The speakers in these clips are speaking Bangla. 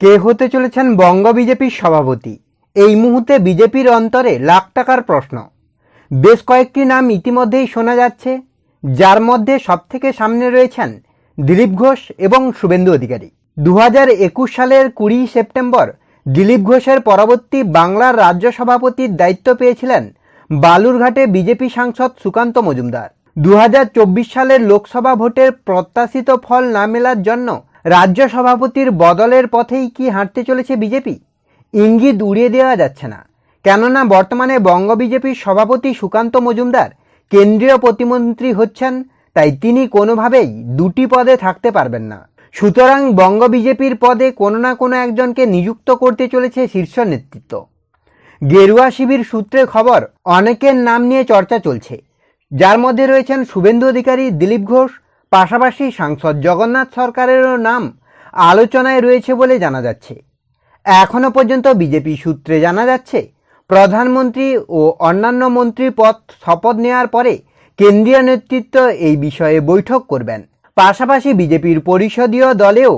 কে হতে চলেছেন বঙ্গ বিজেপির সভাপতি? এই মুহূর্তে বিজেপির অন্তরে লাখ টাকার প্রশ্ন। বেশ কয়েকটি নাম ইতিমধ্যেই শোনা যাচ্ছে, যার মধ্যে সবথেকে সামনে রয়েছেন দিলীপ ঘোষ এবং শুভেন্দু অধিকারী। দু একুশ সালের কুড়ি সেপ্টেম্বর দিলীপ ঘোষের পরবর্তী বাংলার রাজ্য সভাপতির দায়িত্ব পেয়েছিলেন বালুরঘাটে বিজেপি সাংসদ সুকান্ত মজুমদার। দু হাজার চব্বিশ সালের লোকসভা ভোটের প্রত্যাশিত ফল না মেলার জন্য রাজ্য সভাপতির বদলের পথেই কি হাঁটতে চলেছে বিজেপি? ইঙ্গিত উড়িয়ে দেওয়া যাচ্ছে না। কেননা বর্তমানে বঙ্গ বিজেপির সভাপতি সুকান্ত মজুমদার কেন্দ্রীয় প্রতিমন্ত্রী হচ্ছেন, তাই তিনি কোনোভাবেই দুটি পদে থাকতে পারবেন না। সুতরাং বঙ্গ বিজেপির পদে কোনো না কোনো একজনকে নিযুক্ত করতে চলেছে শীর্ষ নেতৃত্ব। গেরুয়া শিবির সূত্রে খবর, অনেকের নাম নিয়ে চর্চা চলছে। যার মধ্যে রয়েছেন শুভেন্দু অধিকারী, দিলীপ ঘোষ পাশাপাশি সাংসদ জগন্নাথ সরকারেরও নাম আলোচনায় রয়েছে বলে জানা যাচ্ছে। এখনও পর্যন্ত বিজেপি সূত্রে জানা যাচ্ছে, প্রধানমন্ত্রী ও অন্যান্য মন্ত্রী পদ শপথ নেওয়ার পরে কেন্দ্রীয় নেতৃত্ব এই বিষয়ে বৈঠক করবেন। পাশাপাশি বিজেপির পরিষদীয় দলেও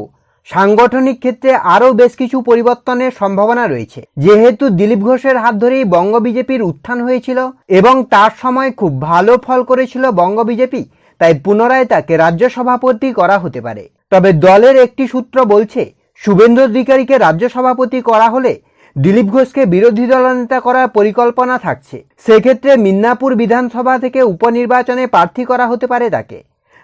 সাংগঠনিক ক্ষেত্রে আরও বেশ কিছু পরিবর্তনের সম্ভাবনা রয়েছে। যেহেতু দিলীপ ঘোষের হাত ধরেই বঙ্গ বিজেপির উত্থান হয়েছিল এবং তার সময় খুব ভালো ফল করেছিল বঙ্গ বিজেপি তাই পুনরায় তাকে রাজ্য সভাপতি করা হতে পারে। তবে দলের একটি সূত্র বলছে, শুভেন্দু অধিকারীকে রাজ্য সভাপতি করা হলে দিলীপ ঘোষকে বিরোধী দলনেতা করার পরিকল্পনা থাকছে। সেক্ষেত্রে মিদনাপুর বিধানসভা থেকে উপনির্বাচনে প্রার্থী করা হতে পারে তাকে।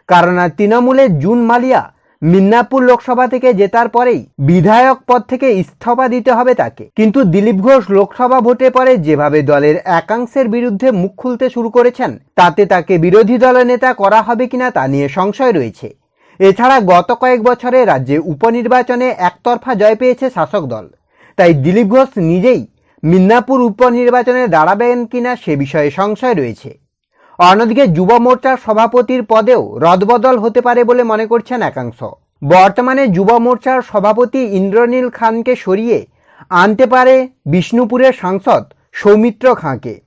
কারণ তৃণমূলের জুন মালিয়া মিদনাপুর লোকসভা থেকে জেতার পরেই বিধায়ক পদ থেকে ইস্তফা দিতে হবে তাকে। কিন্তু দিলীপ ঘোষ লোকসভা ভোটে পরে যেভাবে দলের একাংশের বিরুদ্ধে মুখ খুলতে শুরু করেছেন, তাতে তাকে বিরোধী দলের নেতা করা হবে কিনা তা নিয়ে সংশয় রয়েছে। এছাড়া গত কয়েক বছরে রাজ্যে উপনির্বাচনে একতরফা জয় পেয়েছে শাসক দল। তাই দিলীপ ঘোষ নিজেই মিদনাপুর উপনির্বাচনে দাঁড়াবেন কিনা সে বিষয়ে সংশয় রয়েছে। অন্যদিকে যুব মোর্চার সভাপতির পদেও রদবদল হতে পারে বলে মনে করছেন একাংশ। বর্তমানে যুব মোর্চার সভাপতি ইন্দ্রনীল খানকে সরিয়ে আনতে পারে বিষ্ণুপুরের সাংসদ সৌমিত্র খাঁকে।